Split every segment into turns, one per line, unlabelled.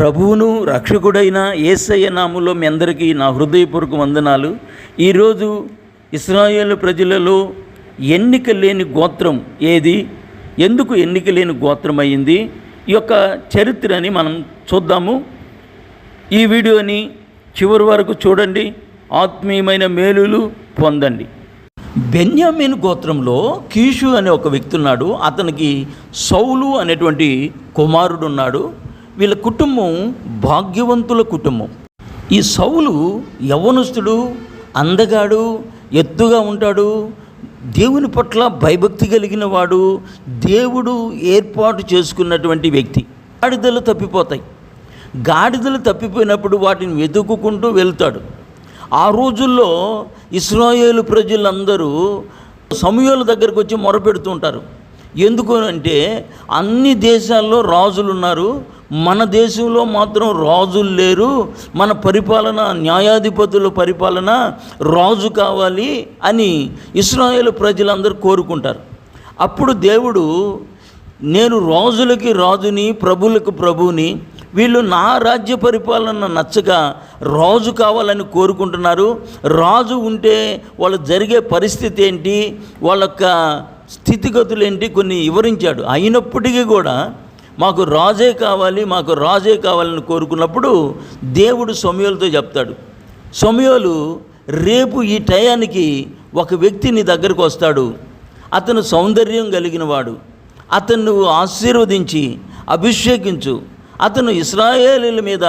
ప్రభువును రక్షకుడైన ఏసయ్య నాములో మీ అందరికీ నా హృదయపూర్వక వందనాలు. ఈరోజు ఇస్రాయేల్ ప్రజలలో ఎన్నిక లేని గోత్రం ఏది? ఎందుకు ఎన్నిక లేని గోత్రం అయింది? ఈ యొక్క చరిత్రని మనం చూద్దాము. ఈ వీడియోని చివరి వరకు చూడండి. ఆత్మీయమైన మేలులు పొందండి. బెన్యామిన్ గోత్రంలో కీషు అనే ఒక వ్యక్తి ఉన్నాడు. అతనికి సౌలు అనేటువంటి కుమారుడు ఉన్నాడు. వీళ్ళ కుటుంబం భాగ్యవంతుల కుటుంబం. ఈ సౌలు యవ్వనస్తుడు అందగాడు ఎత్తుగా ఉంటాడు దేవుని పట్ల భయభక్తి కలిగిన వాడు దేవుడు ఏర్పాటు చేసుకున్నటువంటి వ్యక్తి. గాడిదలు తప్పిపోతాయి. గాడిదలు తప్పిపోయినప్పుడు వాటిని వెతుక్కుంటూ వెళ్తాడు. ఆ రోజుల్లో ఇస్రాయేలు ప్రజలందరూ సమయాల దగ్గరకు వచ్చి మొరపెడుతుంటారు ఎందుకు అంటే అన్ని దేశాల్లో రాజులు ఉన్నారు మన దేశంలో మాత్రం రాజులు లేరు. మన పరిపాలన న్యాయాధిపతుల పరిపాలన రాజు కావాలి అని ఇస్రాయేల్ ప్రజలందరూ కోరుకుంటారు. అప్పుడు దేవుడు నేను రాజులకి రాజుని ప్రభులకు ప్రభుని వీళ్ళు నా రాజ్య పరిపాలన నచ్చక రాజు కావాలని కోరుకుంటున్నారు. రాజు ఉంటే వాళ్ళు జరిగే పరిస్థితి ఏంటి? వాళ్ళ యొక్క స్థితిగతులు ఏంటి? కొన్ని వివరించాడు. అయినప్పటికీ కూడా మాకు రాజే కావాలి మాకు రాజే కావాలని కోరుకున్నప్పుడు దేవుడు సమయాలతో చెప్తాడు. సమయాలు రేపు ఈ టయానికి ఒక వ్యక్తి నీ దగ్గరకు వస్తాడు. అతను సౌందర్యం కలిగిన వాడు. అతను నువ్వు ఆశీర్వదించి అభిషేకించు. అతను ఇస్రాయేలీల మీద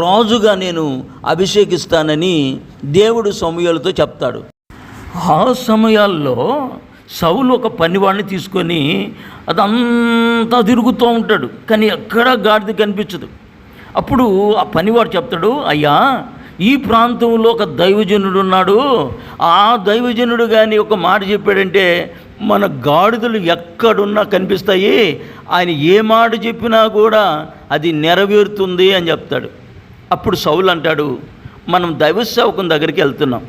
రాజుగా నేను అభిషేకిస్తానని దేవుడు సమయాలతో చెప్తాడు. ఆ సమయాల్లో సౌలు ఒక పనివాడిని తీసుకొని అదంతా తిరుగుతూ ఉంటాడు కానీ ఎక్కడా గాడిద కనిపించదు. అప్పుడు ఆ పనివాడు చెప్తాడు అయ్యా ఈ ప్రాంతంలో ఒక దైవజనుడు ఉన్నాడు. ఆ దైవజనుడు కానీ ఒక మాట చెప్పాడంటే మన గాడిదలు ఎక్కడున్నా కనిపిస్తాయి. ఆయన ఏ మాట చెప్పినా కూడా అది నెరవేరుతుంది అని చెప్తాడు. అప్పుడు సౌలు అంటాడు మనం దైవ సేవకుని దగ్గరికి వెళ్తున్నాం.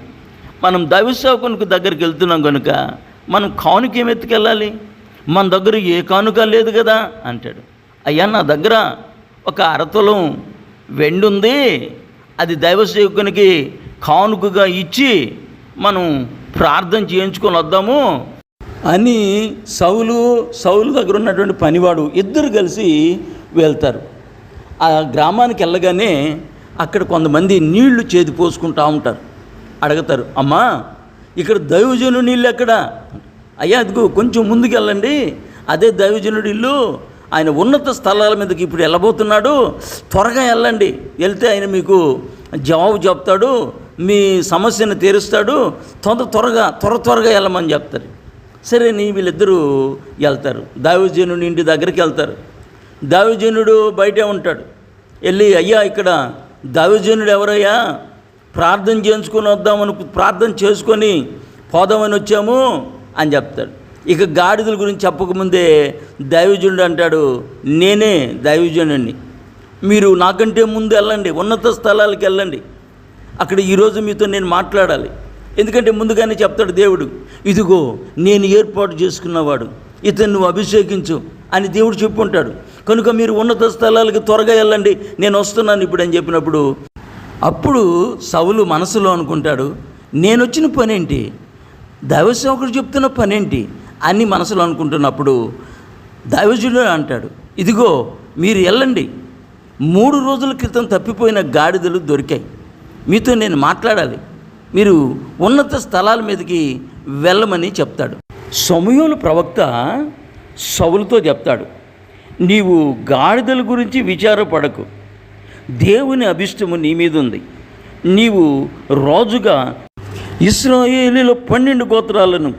మనం దైవ సేవకునికి దగ్గరికి వెళ్తున్నాం కనుక మనం కానుక ఏమి ఎత్తుకెళ్ళాలి? మన దగ్గర ఏ కానుక లేదు కదా? అంటాడు. అయ్యా నా దగ్గర ఒక అరతులం వెండి ఉంది. అది దైవసేవకునికి కానుకగా ఇచ్చి మనం ప్రార్థన చేయించుకొని వద్దాము అని సౌలు సౌలు దగ్గర ఉన్నటువంటి పనివాడు ఇద్దరు కలిసి వెళ్తారు. ఆ గ్రామానికి వెళ్ళగానే అక్కడ కొంతమంది నీళ్ళు చేతి పోసుకుంటూ ఉంటారు. అడుగుతారు అమ్మా ఇక్కడ దైవజనుని ఇల్లు ఎక్కడ? అయ్యా అదిగో కొంచెం ముందుకెళ్ళండి. అదే దైవజనుడి ఇల్లు. ఆయన ఉన్నత స్థలాల మీదకి ఇప్పుడు వెళ్ళబోతున్నాడు. త్వరగా వెళ్ళండి. వెళ్తే ఆయన మీకు జవాబు చెప్తాడు. మీ సమస్యను తీరుస్తాడు. తొందర త్వరగా త్వర త్వరగా వెళ్ళమని చెప్తారు. సరే నీ వీళ్ళిద్దరూ వెళ్తారు. దైవజనుడి ఇంటి దగ్గరికి వెళ్తారు. దైవజనుడు బయటే ఉంటాడు. వెళ్ళి అయ్యా ఇక్కడ దైవజనుడు ఎవరయ్యా? ప్రార్థన చేయించుకొని వద్దామని ప్రార్థన చేసుకొని పోదామని వచ్చాము అని చెప్తాడు. ఇక గాడిదల గురించి చెప్పకముందే దైవజనుడు అంటాడు నేనే దైవజనుడిని. మీరు నాకంటే ముందు వెళ్ళండి ఉన్నత స్థలాలకు వెళ్ళండి. అక్కడ ఈరోజు మీతో నేను మాట్లాడాలి. ఎందుకంటే ముందుగానే చెప్తాడు దేవుడు ఇదిగో నేను ఏర్పాటు చేసుకున్నవాడు ఇతను నువ్వు అభిషేకించు అని దేవుడు చెప్పుంటాడు. కనుక మీరు ఉన్నత స్థలాలకు త్వరగా వెళ్ళండి నేను వస్తున్నాను ఇప్పుడు అని చెప్పినప్పుడు అప్పుడు సవులు మనసులో అనుకుంటాడు నేను వచ్చిన పనేంటి దైవసేవకుడు చెప్తున్న పనేంటి? అని మనసులో అనుకుంటున్నప్పుడు దైవజుడు అంటాడు ఇదిగో మీరు వెళ్ళండి మూడు రోజుల క్రితం తప్పిపోయిన గాడిదలు దొరికాయి. మీతో నేను మాట్లాడాలి. మీరు ఉన్నత స్థలాల మీదకి వెళ్ళమని చెప్తాడు. సమయంలో ప్రవక్త సవులతో చెప్తాడు నీవు గాడిదల గురించి విచారపడకు. దేవుని అభిష్టము నీ మీద ఉంది. నీవు రాజుగా ఇస్రాయేలీలో పన్నెండు గోత్రాలను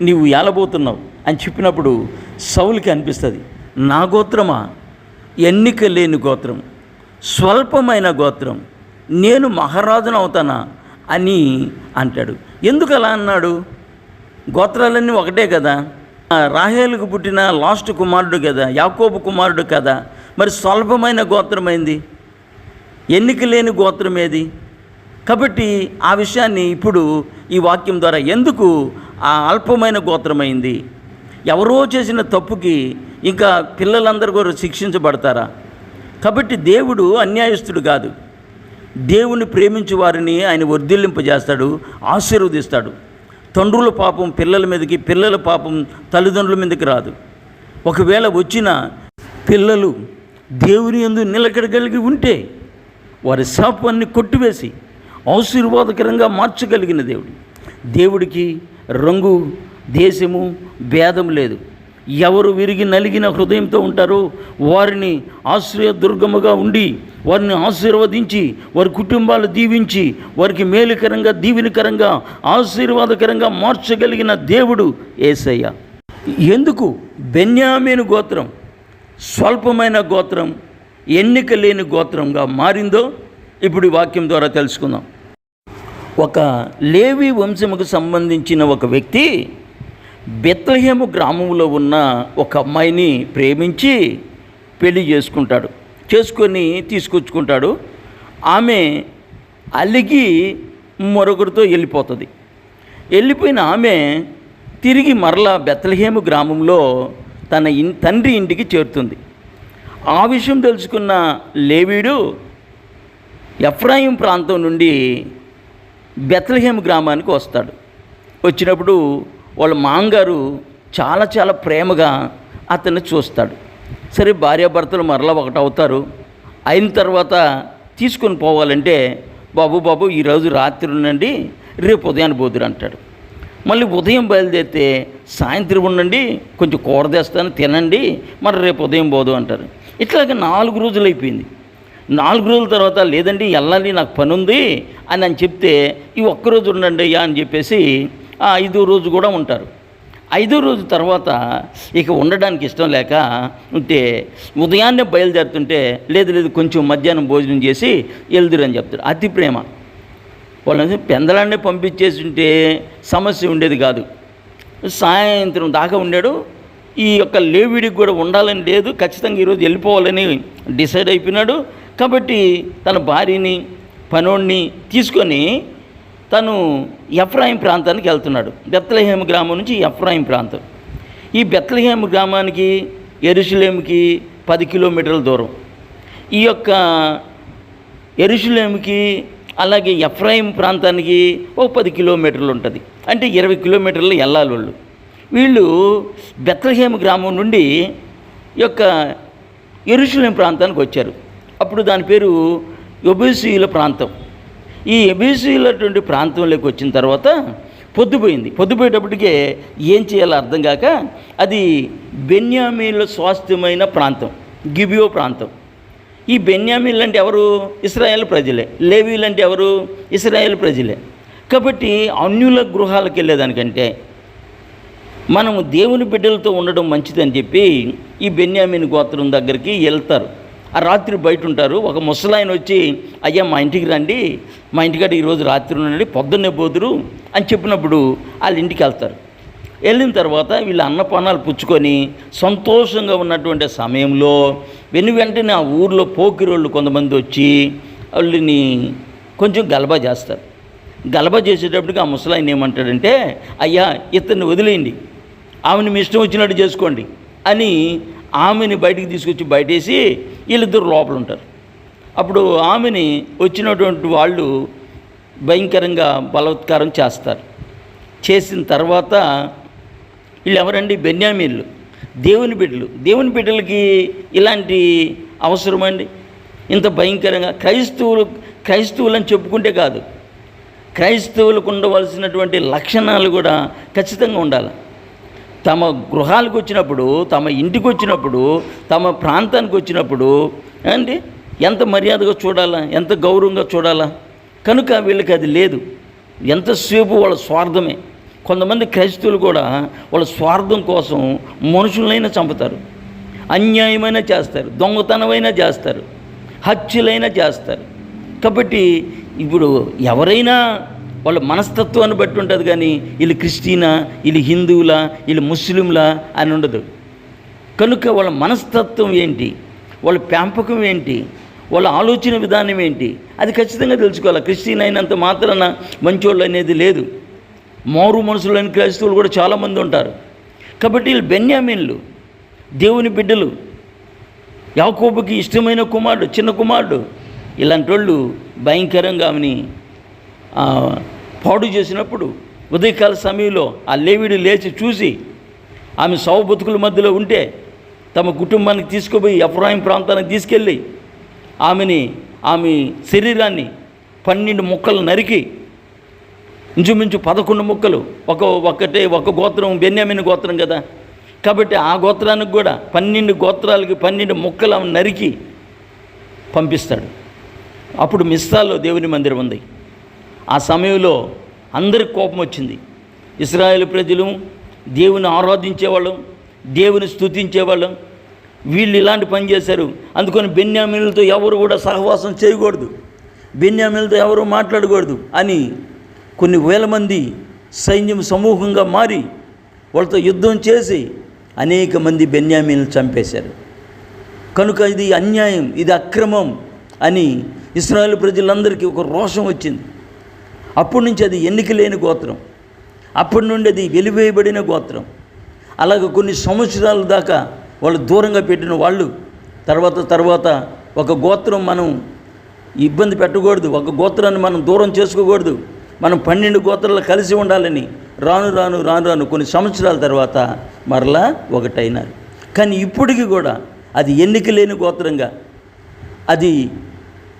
నీవు ఏలబోతున్నావు అని చెప్పినప్పుడు సౌలుకి అనిపిస్తుంది నా గోత్రమా? ఎన్నిక లేని గోత్రం స్వల్పమైన గోత్రం నేను మహారాజును అవుతానా అని అంటాడు. ఎందుకు అలా అన్నాడు? గోత్రాలన్నీ ఒకటే కదా. ఆ రాహేలుకు పుట్టిన లాస్ట్ కుమారుడు కదా యాకోబు కుమారుడు కదా. మరి స్వల్పమైన గోత్రమైంది ఎన్నిక లేని గోత్రం ఏది? కాబట్టి ఆ విషయాన్ని ఇప్పుడు ఈ వాక్యం ద్వారా ఎందుకు ఆ అల్పమైన గోత్రమైంది? ఎవరో చేసిన తప్పుకి ఇంకా పిల్లలందరూ కూడా శిక్షించబడతారా? కాబట్టి దేవుడు అన్యాయస్తుడు కాదు. దేవుని ప్రేమించు వారిని ఆయన వర్ధిల్లింపజేస్తాడు ఆశీర్వదిస్తాడు. తండ్రుల పాపం పిల్లల మీదకి పిల్లల పాపం తల్లిదండ్రుల మీదకి రాదు. ఒకవేళ వచ్చిన పిల్లలు దేవుని ఎందు నిలకడగలిగి ఉంటే వారి శాపాన్ని కొట్టివేసి ఆశీర్వాదకరంగా మార్చగలిగిన దేవుడు. దేవుడికి రంగు దేశము భేదం లేదు. ఎవరు విరిగి నలిగిన హృదయంతో ఉంటారో వారిని ఆశ్రయదుర్గముగా ఉండి వారిని ఆశీర్వదించి వారి కుటుంబాలు దీవించి వారికి మేలుకరంగా దీవెనకరంగా ఆశీర్వాదకరంగా మార్చగలిగిన దేవుడు ఏసయ్య. ఎందుకు? బెన్యామీను గోత్రం స్వల్పమైన గోత్రం ఎన్నిక లేని గోత్రంగా మారిందో ఇప్పుడు వాక్యం ద్వారా తెలుసుకుందాం. ఒక లేవి వంశముకు సంబంధించిన ఒక వ్యక్తి బెత్లహేము గ్రామంలో ఉన్న ఒక అమ్మాయిని ప్రేమించి పెళ్ళి చేసుకుంటాడు చేసుకొని తీసుకొచ్చుకుంటాడు. ఆమె అలిగి మరొకరితో వెళ్ళిపోతుంది. వెళ్ళిపోయిన ఆమె తిరిగి మరలా బెత్లహేము గ్రామంలో తన ఇన్ తండ్రి ఇంటికి చేరుతుంది. ఆ విషయం తెలుసుకున్న లేవీడు ఎఫ్రాయిం ప్రాంతం నుండి బెత్లహేమ్ గ్రామానికి వస్తాడు. వచ్చినప్పుడు వాళ్ళ మాంగారు చాలా చాలా ప్రేమగా అతన్ని చూస్తాడు. సరే భార్యాభర్తలు మరలా ఒకటి అవుతారు. అయిన తర్వాత తీసుకొని పోవాలంటే బాబు బాబు ఈరోజు రాత్రి ఉండండి రేపు ఉదయాన్ని పోదురు అంటాడు. మళ్ళీ ఉదయం బయలుదేరితే సాయంత్రం ఉండండి కొంచెం కూర తెస్తాను తినండి మరి రేపు ఉదయం పోదు అంటారు. ఇట్లాగ నాలుగు రోజులు అయిపోయింది. నాలుగు రోజుల తర్వాత లేదండి వెళ్ళాలి నాకు పని ఉంది అని అని చెప్తే ఈ ఒక్కరోజు ఉండండి అయ్యా అని చెప్పేసి ఆ ఐదో రోజు కూడా ఉంటారు. ఐదో రోజు తర్వాత ఇక ఉండడానికి ఇష్టం లేక ఉంటే ఉదయాన్నే బయలుదేరుతుంటే లేదు లేదు కొంచెం మధ్యాహ్నం భోజనం చేసి వెళ్దురని చెప్తారు. అతి ప్రేమ. వాళ్ళని పెందలాన్నే పంపించేసి ఉంటే సమస్య ఉండేది కాదు. సాయంత్రం దాకా ఉండాడు ఈ యొక్క లేవిడికి కూడా ఉండాలని లేదు. ఖచ్చితంగా ఈరోజు వెళ్ళిపోవాలని డిసైడ్ అయిపోయినాడు. కాబట్టి తన భార్యని పనోడిని తీసుకొని తను ఎఫ్రాయిం ప్రాంతానికి వెళ్తున్నాడు. బెత్తలహేమ గ్రామం నుంచి ఎఫ్రాయిం ప్రాంతం. ఈ బెత్తలహేమ గ్రామానికి ఎరుసలేంకి పది కిలోమీటర్ల దూరం. ఈ యొక్క ఎరుసలేంకి అలాగే ఎఫ్రాయిం ప్రాంతానికి ఒక పది కిలోమీటర్లు ఉంటుంది. అంటే ఇరవై కిలోమీటర్లు వెళ్ళాలి వాళ్ళు వీళ్ళు బెత్లహేమ గ్రామం నుండి యొక్క ఎరుసలేం ప్రాంతానికి వచ్చారు. అప్పుడు దాని పేరు ఎబీసీల ప్రాంతం. ఈ ఎబీసీలటువంటి ప్రాంతంలోకి వచ్చిన తర్వాత పొద్దుపోయింది. పొద్దుపోయేటప్పటికే ఏం చేయాలో అర్థం కాక అది బెన్యామీల స్వాస్థ్యమైన ప్రాంతం గిబియో ప్రాంతం. ఈ బెన్యామీలు అంటే ఎవరు? ఇస్రాయేల్ ప్రజలే. లేవీలు అంటే ఎవరు? ఇస్రాయేల్ ప్రజలే. కాబట్టి అన్యుల గృహాలకు వెళ్ళేదానికంటే మనము దేవుని బిడ్డలతో ఉండడం మంచిదని చెప్పి ఈ బెన్యామిన్ గోత్రం దగ్గరికి వెళ్తారు. ఆ రాత్రి బయట ఉంటారు. ఒక ముసలాయన వచ్చి అయ్యా మా ఇంటికి రండి. మా ఇంటికాడ ఈరోజు రాత్రి ఉండండి పొద్దున్నే పోదురు అని చెప్పినప్పుడు వాళ్ళ ఇంటికి వెళ్తారు. వెళ్ళిన తర్వాత వీళ్ళు అన్నపానాలు పుచ్చుకొని సంతోషంగా ఉన్నటువంటి సమయంలో వెను వెంటనే ఆ ఊర్లో పోకిరోళ్ళు కొంతమంది వచ్చి వాళ్ళని కొంచెం గలబా చేస్తారు. గలబా చేసేటప్పటికి ఆ ముసలాయన ఏమంటాడంటే అయ్యా ఇతన్ని వదిలేయండి. ఆమెను మీ ఇష్టం వచ్చినట్టు చేసుకోండి అని ఆమెని బయటికి తీసుకొచ్చి బయటేసి వీళ్ళిద్దరు లోపల ఉంటారు అప్పుడు ఆమెని వచ్చినటువంటి వాళ్ళు భయంకరంగా బలవత్కారం చేస్తారు. చేసిన తర్వాత వీళ్ళు ఎవరండి బెన్యామీన్లు దేవుని బిడ్డలు. దేవుని బిడ్డలకి ఇలాంటి అవసరమండి ఇంత భయంకరంగా. క్రైస్తవులు క్రైస్తవులు అని చెప్పుకుంటే కాదు. క్రైస్తవులకు ఉండవలసినటువంటి లక్షణాలు కూడా ఖచ్చితంగా ఉండాలి. తమ గృహాలకు వచ్చినప్పుడు తమ ఇంటికి వచ్చినప్పుడు తమ ప్రాంతానికి వచ్చినప్పుడు అండి ఎంత మర్యాదగా చూడాలా? ఎంత గౌరవంగా చూడాలా? కనుక వీళ్ళకి అది లేదు. ఎంతసేపు వాళ్ళ స్వార్థమే? కొంతమంది క్రైస్తవులు కూడా వాళ్ళ స్వార్థం కోసం మనుషులైనా చంపుతారు. అన్యాయమైనా చేస్తారు. దొంగతనమైనా చేస్తారు. హత్యలైనా చేస్తారు. కాబట్టి ఇప్పుడు ఎవరైనా వాళ్ళ మనస్తత్వాన్ని బట్టి ఉంటుంది కానీ వీళ్ళు క్రిస్టియనా వీళ్ళు హిందువులా వీళ్ళు ముస్లింలా అని ఉండదు. కనుక వాళ్ళ మనస్తత్వం ఏంటి? వాళ్ళ పెంపకం ఏంటి? వాళ్ళ ఆలోచన విధానం ఏంటి? అది ఖచ్చితంగా తెలుసుకోవాలి. క్రిస్టియన్ అయినంత మాత్రాన మంచోళ్ళు అనేది లేదు. మారు మనసులైన క్రైస్తవులు కూడా చాలామంది ఉంటారు. కాబట్టి వీళ్ళు బెన్యామీన్లు దేవుని బిడ్డలు యాకోబుకి ఇష్టమైన కుమారుడు చిన్న కుమారుడు ఇలాంటి వాళ్ళు భయంకరంగా ఆమెని పాడు చేసినప్పుడు ఉదయకాల సమయంలో ఆ లేవిడి లేచి చూసి ఆమె సౌ బతుకుల మధ్యలో ఉంటే తమ కుటుంబానికి తీసుకుపోయి ఎఫ్రాయిం ప్రాంతానికి తీసుకెళ్ళి ఆమెని ఆమె శరీరాన్ని పన్నెండు ముక్కలు నరికి ఇంచుమించు పదకొండు ముక్కలు ఒక ఒకటే ఒక గోత్రం బెన్యామిన గోత్రం కదా. కాబట్టి ఆ గోత్రానికి కూడా పన్నెండు గోత్రాలకి పన్నెండు ముక్కలు ఆమె నరికి పంపిస్తాడు. అప్పుడు మిస్తాల్లో దేవుని మందిరం ఉంది. ఆ సమయంలో అందరికి కోపం వచ్చింది. ఇస్రాయేల్ ప్రజలు దేవుని ఆరాధించేవాళ్ళం దేవుని స్థుతించేవాళ్ళం వీళ్ళు ఇలాంటి పని చేశారు. అందుకని బెన్యామీలతో ఎవరు కూడా సహవాసం చేయకూడదు. బెన్యామీలతో ఎవరు మాట్లాడకూడదు అని కొన్ని వేల మంది సైన్యం సమూహంగా మారి వాళ్ళతో యుద్ధం చేసి అనేక మంది బెన్యామీలను చంపేశారు. కనుక ఇది అన్యాయం ఇది అక్రమం అని ఇస్రాయేల్ ప్రజలందరికీ ఒక రోషం వచ్చింది. అప్పటి నుంచి అది ఎన్నిక లేని గోత్రం. అప్పటి నుండి అది వెలివేయబడిన గోత్రం. అలాగే కొన్ని సంవత్సరాల దాకా వాళ్ళు దూరంగా పెట్టిన వాళ్ళు తర్వాత తర్వాత ఒక గోత్రం మనం ఇబ్బంది పెట్టకూడదు ఒక గోత్రాన్ని మనం దూరం చేసుకోకూడదు మనం పన్నెండు గోత్రాలు కలిసి ఉండాలని రాను రాను రాను రాను కొన్ని సంవత్సరాల తర్వాత మరలా ఒకటైనారు. కానీ ఇప్పటికీ కూడా అది ఎన్నిక లేని గోత్రంగా అది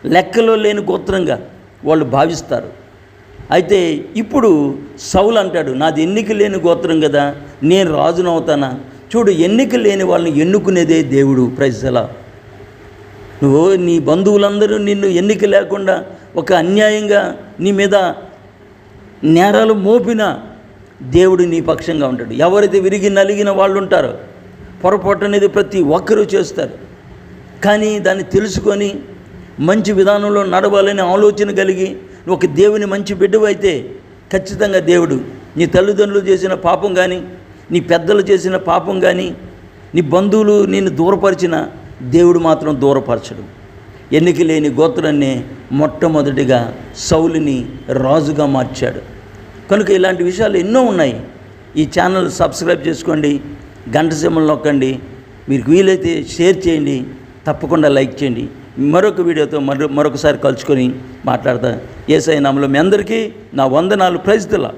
లెక్కలో లేని గోత్రంగా వాళ్ళు భావిస్తారు. అయితే ఇప్పుడు సౌలు అంటాడు నాది ఎన్నిక లేని గోత్రం కదా నేను రాజునవుతానా? చూడు ఎన్నిక లేని వాళ్ళని ఎన్నుకునేదే దేవుడు ప్రజల నువ్వు నీ బంధువులందరూ నిన్ను ఎన్నిక లేకుండా ఒక అన్యాయంగా నీ మీద నేరాలు మోపిన దేవుడు నీ పక్షంగా ఉంటాడు. ఎవరైతే విరిగి నలిగిన వాళ్ళు ఉంటారో పొరపాటు అనేది ప్రతి ఒక్కరూ చేస్తారు. కానీ దాన్ని తెలుసుకొని మంచి విధానంలో నడవాలని ఆలోచన కలిగి నువ్వు ఒక దేవుని మంచి బిడ్డవైతే ఖచ్చితంగా దేవుడు నీ తల్లిదండ్రులు చేసిన పాపం కానీ నీ పెద్దలు చేసిన పాపం కానీ నీ బంధువులు నేను దూరపరిచిన దేవుడు మాత్రం దూరపరచడు. ఎన్నిక లేని గోత్రాన్ని మొట్టమొదటిగా సౌలిని రాజుగా మార్చాడు. కనుక ఇలాంటి విషయాలు ఎన్నో ఉన్నాయి. ఈ ఛానల్ సబ్స్క్రైబ్ చేసుకోండి గంట సింబల్ నొక్కండి మీకు వీలైతే షేర్ చేయండి తప్పకుండా లైక్ చేయండి. మరొక వీడియోతో మరొ మరొకసారి కలుసుకొని మాట్లాడతా. ఏసై నామలో మీ అందరికీ నా వందనాలు. ప్రైజ్తులా